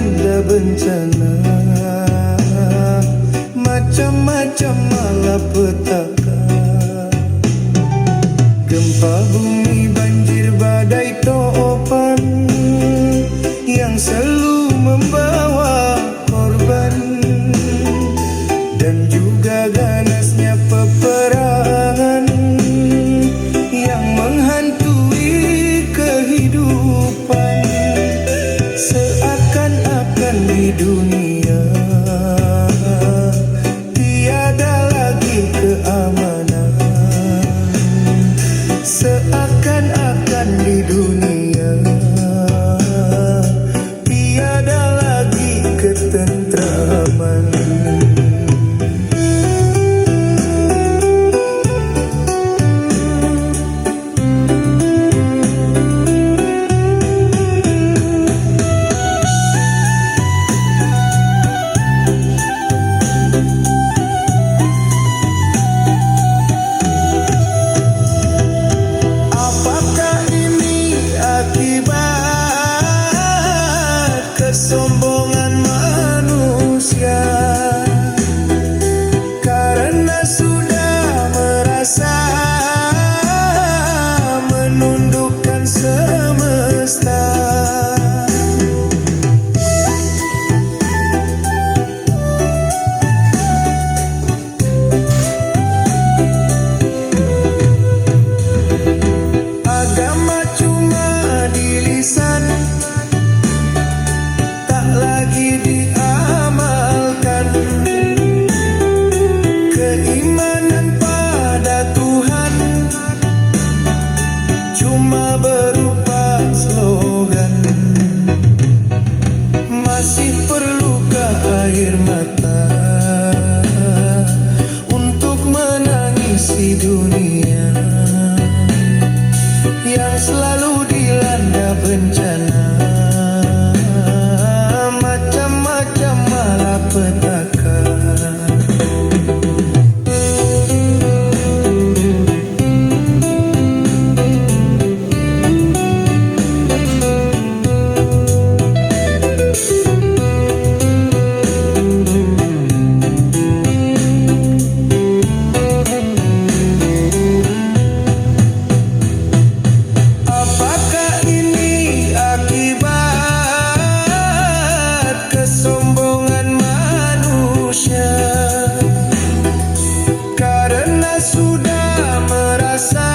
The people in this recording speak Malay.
dilanda bencana. Macam-macam malapetaka. Gempa bumi, banjir, badai, toopan Yang selalu membawa korban. Dan juga ganasnya peperangan Yang menghantui kehidupan. dunia. Tiada lagi keamanan. Seakan-akan di dunia. Tiada lagi ketentraman. দুনিয়া। merasa